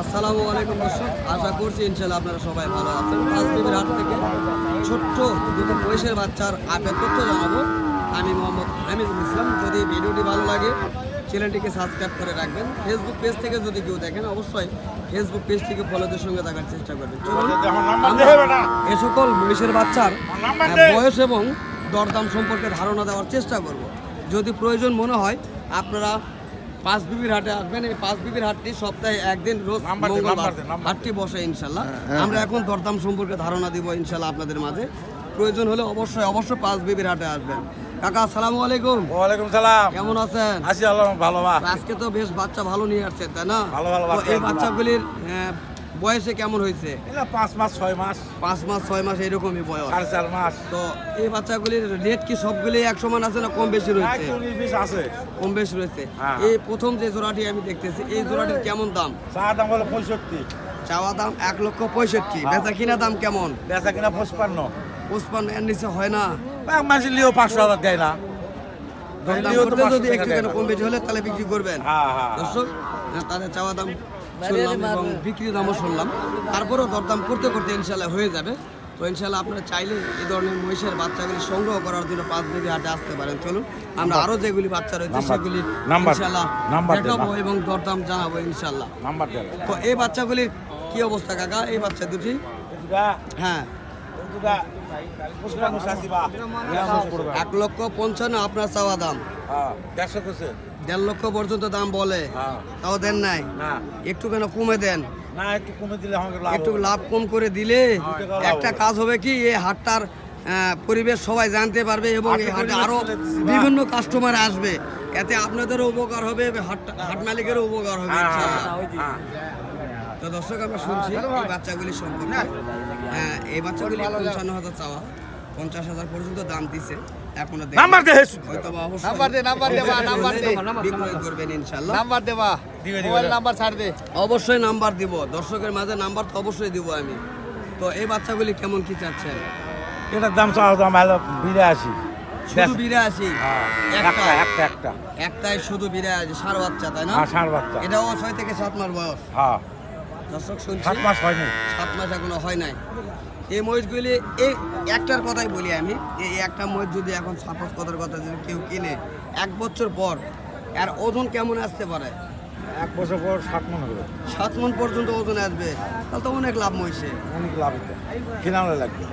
আসসালামু আলাইকুম দর্শক, আশা করছি ইনশাল্লাহ আপনারা সবাই ভালো আছেন। রাজনীতির হাট থেকে ছোট্ট দুটো বয়সের বাচ্চার আপের তথ্য জানাব। আমি মোহাম্মদ হামিদুল ইসলাম। যদি ভিডিওটি ভালো লাগে, চ্যানেলটিকে সাবস্ক্রাইব করে রাখবেন। ফেসবুক পেজ থেকে যদি কেউ দেখেন, অবশ্যই ফেসবুক পেজ থেকে ফলোদের সঙ্গে দেখার চেষ্টা করবেন। এ সকল মহিষের বাচ্চার বয়স এবং দরদাম সম্পর্কে ধারণা দেওয়ার চেষ্টা করব। যদি প্রয়োজন মনে হয়, আপনারা পাঁচ বিবির হাটে আসবেন এই পাঁচ বিবির হাটটি সপ্তাহে একদিন রোজ মঙ্গলবার হাটটি বসে ইনশাল্লাহ। আমরা এখন দরদাম সম্পর্কে ধারণা দিব ইনশাল্লাহ আপনাদের মাঝে। প্রয়োজন হলে অবশ্যই অবশ্যই পাঁচ বিবির হাটে আসবেন। কাকা আসসালামু আলাইকুম। ওয়ালাইকুম সালাম। কেমন আছেন? আছি আল্লাহ ভালো আজকে তো বেশ বাচ্চা ভালো নিয়ে আসছে তাই না? ভালো, ভালো এই বাচ্চাগুলির আহ, বয়সে কেমন হয়েছে? পাঁচ মাস ছয় মাস। পাঁচ মাস ছয় মাস এরকমই বয়স। সাড়ে চার মাস। তো এই বাচ্চাগুলির রেট কি সবগুলি এক সমান আছে না কম বেশি রয়েছে? আছে। কম বেশি রয়েছে। হ্যাঁ। এই প্রথম যে জোড়াটি আমি দেখতেছি এই জোড়াটির কেমন দাম? চা দাম হলো পঁয়ষট্টি। চাওয়া দাম এক লক্ষ পঁয়ষট্টি। বেচা কিনা দাম কেমন? বেচা কিনা পঁচপান্ন। পঁচপান্ন এর নিচে হয় না? মাসে লিও পাঁচশো হাজার দেয় না। দরদাম লিও তো করতে 500 যদি একটু কেন কম বেশি হলে তাহলে বিক্রি করবেন। হ্যাঁ হ্যাঁ। দর্শক তাদের চাওয়া দাম শুনলাম এবং বিক্রি দামও শুনলাম। তারপরেও দরদাম করতে করতে ইনশাল্লাহ হয়ে যাবে। তো ইনশাল্লাহ আপনারা চাইলে এই ধরনের মহিষের বাচ্চাগুলি সংগ্রহ করার জন্য পাঁচ বিঘি হাটে আসতে পারেন। চলুন আমরা আরও যেগুলি বাচ্চা রয়েছে সেগুলি ইনশাল্লাহ নাম্বার দেখাবো এবং দরদাম জানাব ইনশাল্লাহ তো এই বাচ্চাগুলির কি অবস্থা কাকা? এই বাচ্চা দুটি? হ্যাঁ। এক লক্ষ পঞ্চান্ন আপনার চাওয়া দাম। হ্যাঁ দেড়শো দেড় লক্ষ পর্যন্ত দাম বলে। হ্যাঁ। তাও দেন নাই? একটু কেন কমে দেন? না একটু কমে দিলে লাভ একটু লাভ কম করে দিলে একটা কাজ হবে কি এই হাটটার পরিবেশ সবাই জানতে পারবে এবং এই হাটে পরিবেশ আরও বিভিন্ন কাস্টমার আসবে। এতে আপনাদেরও উপকার হবে হাট- হাট মালিকেরও উপকার হবে হ্যাঁ। হ্যাঁ, তো দর্শক আমরা শুনছি এই বাচ্চাগুলি সম্পর্কে। হ্যাঁ এই বাচ্চাগুলি পঞ্চান্ন হাজার চাওয়া। পঞ্চাশ হাজার পর্যন্ত দাম দিছে। এখনও নাম্বার দে অবশ্যই। নাম্বার দে, নাম্বার দে। নাম্বার দে। বিক্রয় করবেন ইনশাল্লাহ নাম্বার দেবা। দিবে, দিবে, মোবাইল নাম্বার ছাড় দে। অবশ্যই নাম্বার দিব। দর্শকের মাঝে নাম্বার তো অবশ্যই দিব আমি। তো এই বাচ্চাগুলি কেমন কি চাচ্ছেন এটার দাম চাওয়া দাম হলো বিরাশি। শুধু বিরাশি? একটা। একটা একটা একটা। একটাই শুধু বিরাশি সার বাচ্চা তাই না? হ্যাঁ ষাঁড় বাচ্চা। এটাও ছয় থেকে সাত মাস বয়স। হ্যাঁ। দর্শক শুনছি। সাত মাস হয়নি সাত মাস এখনও হয় নাই। এই মহিষগুলি এই একটার কথাই বলি আমি এই একটা মহিষ যদি এখন সাপোজ কথার কথা যদি কেউ কিনে এক বছর পর আর ওজন কেমন আসতে পারে? এক বছর পর ষাট মনে হবে। সাত মন পর্যন্ত ওজন আসবে। তাহলে তো অনেক লাভ মহিষে অনেক লাভ খিলানো লাগবে।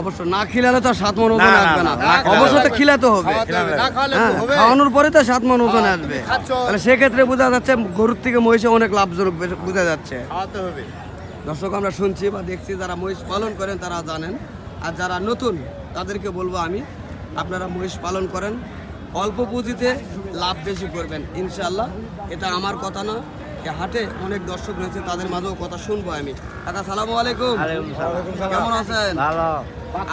অবশ্য না খিলালে তো সাত মন ওজন আসবে না। না, তো খিলাতে হ্যাঁ, তো হবে। খাওয়ানোর পরে তো সাত মন ওজন আসবে। তাহলে সেক্ষেত্রে বোঝা যাচ্ছে গরুর থেকে মহিষে অনেক লাভজনক বোঝা যাচ্ছে। দর্শক আমরা শুনছি বা দেখছি যারা মহিষ পালন করেন তারা জানেন। আর যারা নতুন তাদেরকে বলব আমি আপনারা মহিষ পালন করেন। অল্প পুঁজিতে লাভ বেশি করবেন ইনশাল্লাহ এটা আমার কথা না। হাটে অনেক দর্শক রয়েছে তাদের মাঝেও কথা শুনব আমি। কাকা সালামু আলাইকুম। কেমন আছেন? ভালো।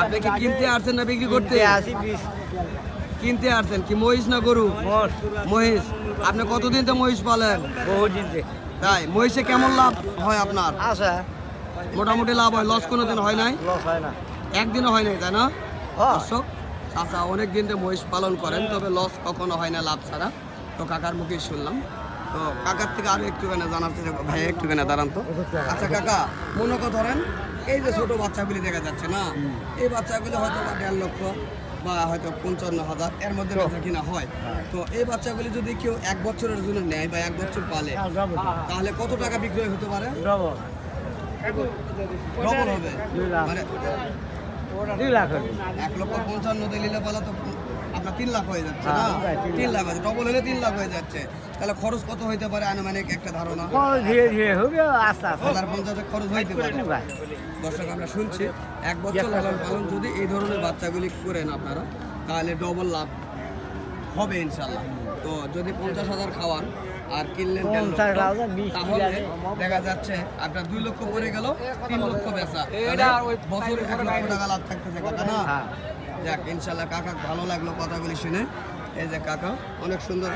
আপনি কি কিনতে আসছেন না বিক্রি করতে? কিনতে আসছেন কি মহিষ না গরু? মহিষ। আপনি কতদিন তো মহিষ পালেন? বহু তাই মহিষে কেমন লাভ হয় আপনার? মোটামুটি লাভ হয়। লস কোনো দিন হয় নাই? হয় না। একদিনও হয় নাই তাই না? হ্যাঁ। দর্শক চাচা অনেক দিন ধরে মহিষ পালন করেন তবে লস কখনো হয় না লাভ ছাড়া। তো কাকার মুখেই শুনলাম। তো কাকার থেকে আরও একটুখানি জানার চেষ্টা করব। ভাই একটুখানি দাঁড়ান তো। আচ্ছা কাকা মনে কথা ধরেন এই যে ছোট বাচ্চাগুলি দেখা যাচ্ছে না এই বাচ্চাগুলি হয়তো বা দেড় লক্ষ বা হয়তো পঞ্চান্ন হাজার এর মধ্যে বেচা কিনা হয়। তো এই বাচ্চাগুলি যদি কেউ এক বছরের জন্য নেয় বা এক বছর পালে তাহলে কত টাকা বিক্রয় হতে পারে? ডবল হবে। মানে এক লক্ষ পঞ্চান্ন দিয়ে নিলে বলা তো আপনার তিন লাখ হয়ে যাচ্ছে না? তিন লাখ। আছে ডবল হলে তিন লাখ হয়ে যাচ্ছে। তাহলে খরচ কত হইতে পারে আনুমানিক একটা ধারণা? ধীরে ধীরে হবে আস্তে আস্তে। হাজার পঞ্চাশের খরচ হইতে পারে। দর্শক আমরা শুনছি এক বছর লালন পালন যদি এই ধরনের বাচ্চাগুলি করেন আপনারা তাহলে ডবল লাভ হবে ইনশাল্লাহ তো যদি পঞ্চাশ হাজার খাওয়ান আর কিনলেন তাহলে দেখা যাচ্ছে আপনার দুই লক্ষ পড়ে গেল তিন লক্ষ বেচা। বছরে এক লক্ষ টাকা লাভ থাকতেছে কথা না? হ্যাঁ। যাক, ইনশাল্লাহ কাকা ভালো লাগল কথাগুলি শুনে। এই যে কাকা, অনেক সুন্দর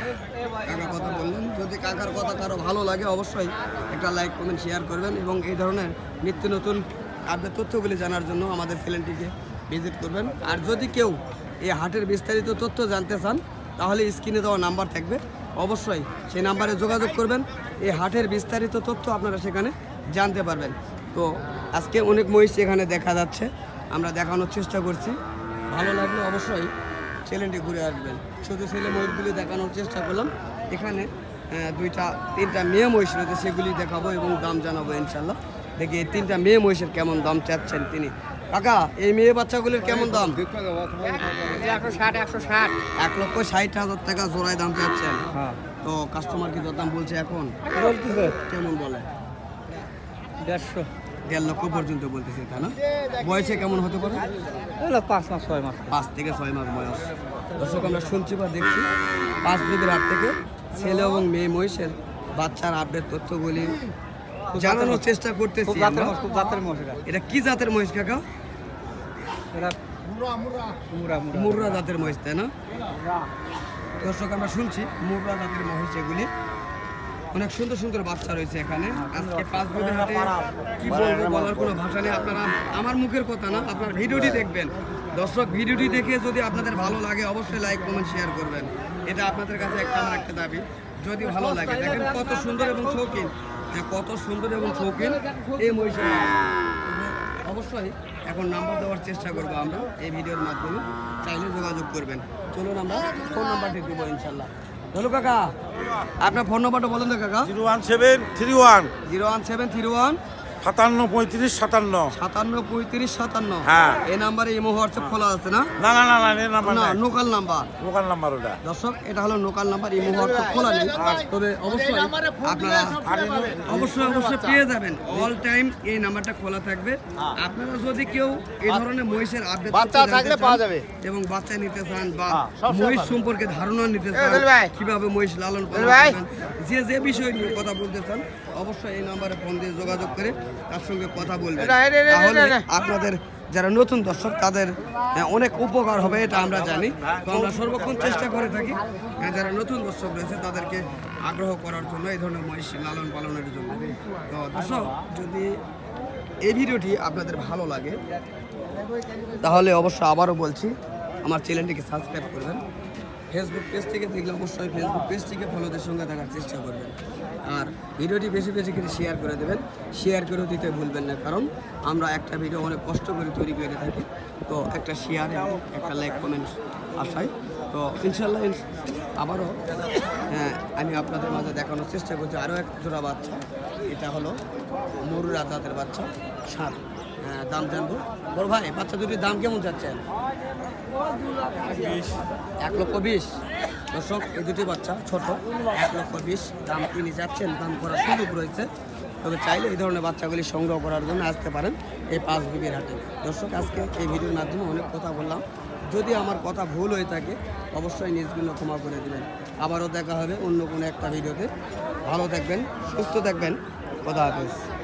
কাকা কথা বললেন। যদি কাকার কথা কারও ভালো লাগে, অবশ্যই একটা লাইক, কমেন্ট শেয়ার করবেন এবং এই ধরনের নিত্য নতুন আপডেট তথ্যগুলি জানার জন্য আমাদের চ্যানেলটিকে ভিজিট করবেন। আর যদি কেউ এই হাটের বিস্তারিত তথ্য জানতে চান, তাহলে স্ক্রিনে দেওয়া নাম্বার থাকবে। অবশ্যই সেই নাম্বারে যোগাযোগ করবেন। এই হাটের বিস্তারিত তথ্য আপনারা সেখানে জানতে পারবেন। তো আজকে অনেক মহিষ এখানে দেখা যাচ্ছে। আমরা দেখানোর চেষ্টা করছি। ভালো লাগলে অবশ্যই চ্যানেলটি ঘুরে আসবেন। শুধু ছেলে মহিষগুলি দেখানোর চেষ্টা করলাম। এখানে দুইটা তিনটা মেয়ে মহিষ রয়েছে সেগুলি দেখাবো এবং দাম জানাব ইনশাল্লাহ দেখি এই তিনটা মেয়ে মহিষের কেমন দাম চাচ্ছেন তিনি। কাকা এই মেয়ে বাচ্চাগুলির কেমন দাম? এক লক্ষ ষাট হাজার টাকা জোড়ায় দাম চাচ্ছেন। হ্যাঁ। তো কাস্টমার কি দাম বলছে এখন? কেমন বলে? দেড়শো। দেড় লক্ষ পর্যন্ত বলতেছে তাই না? বয়সে কেমন হতে পারে? পাঁচ মাস ছয় মাস। পাঁচ থেকে ছয় মাস বয়স। দর্শক আমরা শুনছি বা দেখছি পাঁচ দিকের হাট থেকে ছেলে এবং মেয়ে মহিষের বাচ্চার আপডেট তথ্যগুলি জানানোর চেষ্টা করতেছি এটা। কি জাতের মহিষ কাকা? এটা মুরা মুরা। মুর্রা জাতের মহিষ তাই না? দর্শক আমরা শুনছি মুর্রা জাতের মহিষ এগুলি। অনেক সুন্দর সুন্দর বাচ্চা রয়েছে এখানে। আজকে পাঁচ বছর হাটে কি বলব বলার কোনো ভাষা নেই। আপনারা আমার মুখের কথা না আপনার ভিডিওটি দেখবেন। দর্শক ভিডিওটি দেখে যদি আপনাদের ভালো লাগে অবশ্যই লাইক কমেন্ট শেয়ার করবেন। এটা আপনাদের কাছে একটা আমার একটা দাবি। যদি ভালো লাগে দেখেন কত সুন্দর এবং শৌখিন। হ্যাঁ কত সুন্দর এবং শৌখিন। এই মহিষের অবশ্যই এখন নাম্বার দেওয়ার চেষ্টা করব আমরা এই ভিডিওর মাধ্যমে। চাইলে যোগাযোগ করবেন। চলুন আমরা ফোন নাম্বারটি দেবো ইনশাল্লাহ। হ্যালো কাকা আপনার ফোন নাম্বারটা বলেন তো কাকা। Zero one seven three one. Zero one seven three one. সাতান্ন পঁয়ত্রিশ সাতান্ন। সাতান্ন পঁয়ত্রিশ সাতান্ন। হ্যাঁ। এই নাম্বারে ইমো হোয়াটসঅ্যাপ খোলা আছে না? না না না না এই নাম্বার না লোকাল নাম্বার। লোকাল নাম্বার ওটা। দর্শক এটা হলো লোকাল নাম্বার ইমো হোয়াটসঅ্যাপ খোলা নেই। তবে অবশ্যই আপনারা অবশ্যই অবশ্যই পেয়ে যাবেন। অল টাইম এই নাম্বারটা খোলা থাকবে। আপনারা যদি কেউ এই ধরনের মহিষের আপডেট বাচ্চা থাকলে পাওয়া যাবে। এবং বাচ্চা নিতে চান বা হ্যাঁ, মহিষ সম্পর্কে ধারণা নিতে চান কীভাবে মহিষ লালন পালন করবেন, যে যে বিষয় নিয়ে কথা বলতে চান অবশ্যই এই নাম্বারে ফোন দিয়ে যোগাযোগ করে তার সঙ্গে কথা বলবেন। তাহলে আপনাদের যারা নতুন দর্শক তাদের অনেক উপকার হবে এটা আমরা জানি। তো আমরা সর্বক্ষণ চেষ্টা করে থাকি যারা নতুন দর্শক রয়েছে তাদেরকে আগ্রহ করার জন্য এই ধরনের মহিষ লালন পালনের জন্য। তো দর্শক যদি এই ভিডিওটি আপনাদের ভালো লাগে তাহলে অবশ্য আবারও বলছি আমার চ্যানেলটিকে সাবস্ক্রাইব করবেন। ফেসবুক পেজ থেকে দেখলে অবশ্যই ফেসবুক পেজ পেজটিকে ফলোদের সঙ্গে দেখার চেষ্টা করবেন। আর ভিডিওটি বেশি বেশি করে শেয়ার করে দেবেন। শেয়ার করে দিতে ভুলবেন না কারণ আমরা একটা ভিডিও অনেক কষ্ট করে তৈরি করে থাকি। তো একটা শেয়ার একটা লাইক কমেন্ট আশায় তো ইনশাল্লাহ ইনশ- আবারও হ্যাঁ, আমি আপনাদের মাঝে দেখানোর চেষ্টা করছি। আরও এক জোড়া বাচ্চা। এটা হলো মরুরা জাতের বাচ্চা সাত। হ্যাঁ, দাম জানব। বড় ভাই বাচ্চা দুটির দাম কেমন যাচ্ছেন এক লক্ষ বিশ। দর্শক এই দুটি বাচ্চা ছোট এক লক্ষ বিশ। দাম তিনি যাচ্ছেন দাম করার সুযোগ রয়েছে। তবে চাইলে এই ধরনের বাচ্চাগুলি সংগ্রহ করার জন্য আসতে পারেন এই পাঁচ বিবির হাটে। দর্শক আজকে এই ভিডিওর মাধ্যমে অনেক কথা বললাম। যদি আমার কথা ভুল হয়ে থাকে অবশ্যই নিজগুলো ক্ষমা করে দেবেন। আবারও দেখা হবে অন্য কোনো একটা ভিডিওতে। ভালো থাকবেন সুস্থ থাকবেন। কথা হাফেজ